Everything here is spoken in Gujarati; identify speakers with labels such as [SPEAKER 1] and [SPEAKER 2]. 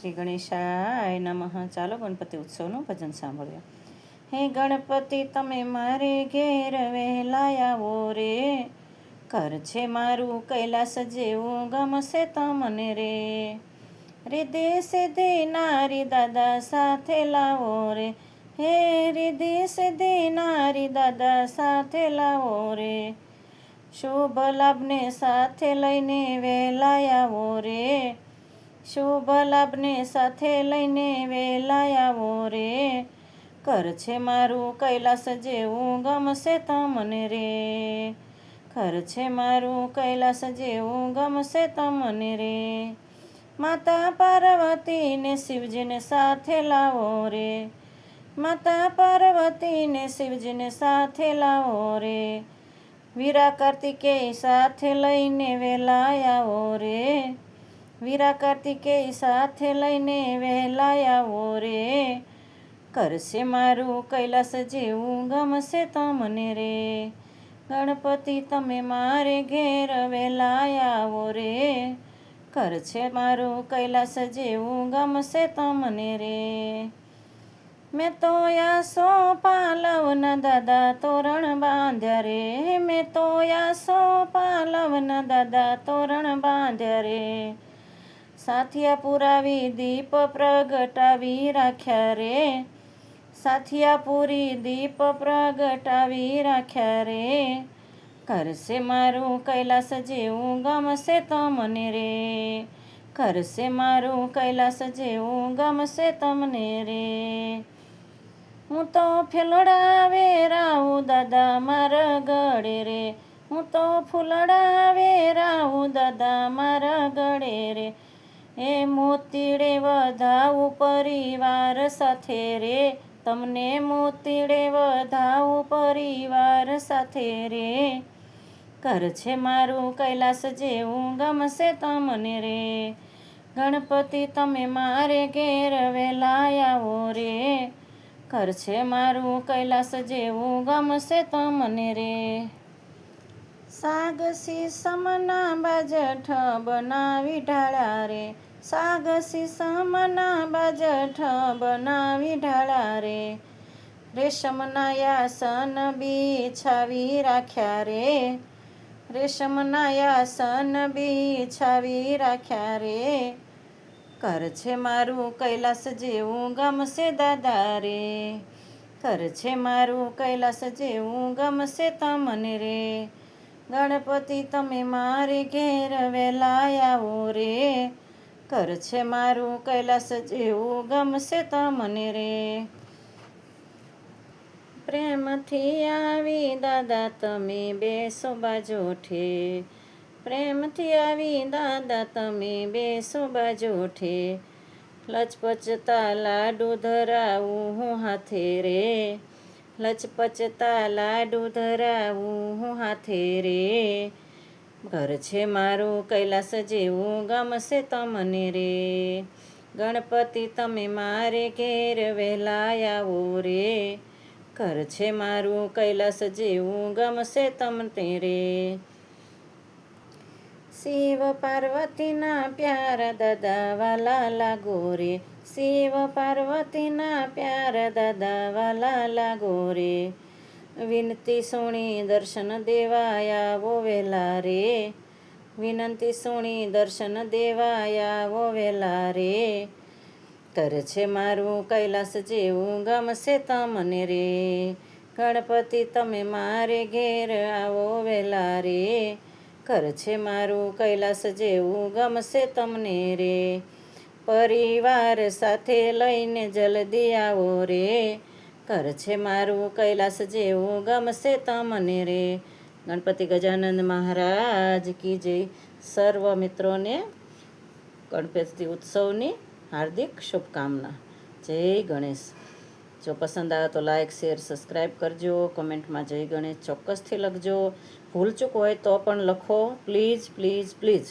[SPEAKER 1] શ્રી ગણેશાય નમઃ. ચાલો ગણપતિ ઉત્સવનું ભજન સાંભળ્યું હે ગણપતિ, તમે મારે ઘેર વહેલા આવો રે. ઘર છે મારું કૈલાસ જેવું ગમશે તમને રે. રીધે સિદ્ધિ દેનારી દાદા સાથે લાવો રે. હે રીધે સિદ્ધિ દેનારી દાદા સાથે લાવો રે. શુભ લાભને સાથે લઈને વહેલા આવો રે. શુભ લાભને સાથે લઈને વેલાયાવો રે. કર છે મારું કૈલાસ જેવું ગમશે તમને રે. ઘર છે મારું કૈલાસ જેવું ગમશે તમને રે. માતા પાર્વતીને શિવજીને સાથે લાવો રે. માતા પાર્વતીને શિવજીને સાથે લાવો રે. વીરા કાર્તિકેય સાથે લઈને વેલાયાવો રે. વીરા કાર્તિકેય સાથે લઈને વહેલા રે. કરશે મારું કૈલાસ જેવું ગમશે તમને રે. ગણપતિ તમે મારે ઘેર વહેલા રે. કરશે મારું કૈલાસ જેવું ગમશે તમને રે. મેં તો યાસો પાલવના દાદા તોરણ બાંધ્યા રે. મેં તો યાસો પાલવના દાદા તોરણ બાંધ્યા રે. સાથિયા પુરાવી દીપ પ્રગટાવી રાખ્યા રે. સાથિયા પૂરી દીપ પ્રગટાવી રાખ્યા રે. કરશે મારું કૈલાસ જેવું ગમશે તમને રે. કરશે મારું કૈલાસ જેવું ગમશે તમને રે. હું તો ફેલડા વેરાવું દાદા મારા ગળે રે. હું તો ફૂલડાવે વેરાવું દાદા મારા ગળે રે. એ મોતીડે વધાવું પરિવાર સાથે રે. તમને મોતીડે વધાવું પરિવાર સાથે રે. ઘર છે મારું કૈલાસ જેવું, ગમશે તમને રે. ગણપતિ તમે મારે ઘેર વહેલા આવો રે. ઘર છે મારું કૈલાસ જેવું, ગમશે તમને રે. સાગસી સમના બાજઠ બનાવી ઢાળા રે? સાગસી સમના બાજઠ બનાવી ઢાળા રે? રેશમના યાસન બિછાવી રાખ્યા રે. રેશમના યાસન બિછાવી રાખ્યા રે. કર છે મારું કૈલાસ જેવું ગમશે દાદા રે. કર છે મારું કૈલાસ જેવું ગમશે તમને રે. ગણપતિ તમે મારે ઘેર આવો રે કર છે મારું કૈલાસ જેવું ગમશે તમને રે. પ્રેમથી આવી દાદા તમે બેસો બાજોઠે. પ્રેમથી આવી દાદા તમે બેસો બાજોઠે. લચપચતા લાડુ ધરાવું હું હાથે રે. લચપચતા લાડુ ધરાવું હું હાથે રે. ઘર છે મારું કૈલાસ જેવું, ગમશે તમને રે. ગણપતિ તમે મારે ઘેર વહેલા આવો રે. ઘર છે મારું કૈલાસ જેવું, ગમશે તમને રે. શિવ પાર્વતીના પ્યાર દદાવાલા લાગો રે શિવ પાર્વતીના પ્યાર દાદા વાલા લાગો રે વિનંતી સુણી દર્શન દેવાયા વો વેલા રે. વિનંતી સુણી દર્શન દેવાયા વો વેલા રે. છે મારું કૈલાસ જેવું ગમશે તમને રે. ગણપતિ તમે મારે ઘેર આવો વેલા રે. ઘર છે મારું કૈલાસ જેવું ગમશે તમને રે. પરિવાર સાથે લઈને જલ્દી આવો રે. ઘર છે મારું કૈલાસ જેવું ગમશે તમને રે. ગણપતિ ગજાનંદ મહારાજ કી જય. સર્વ મિત્રોને ગણપતિ ઉત્સવની હાર્દિક શુભકામના. જય ગણેશ. જો પસંદ આવે તો લાઈક શેર સબસ્ક્રાઈબ કરજો. કોમેન્ટમાં જય ગણેશ ચોક્કસથી લખજો. ભૂલચૂક હોય તો પણ લખો પ્લીઝ પ્લીઝ પ્લીઝ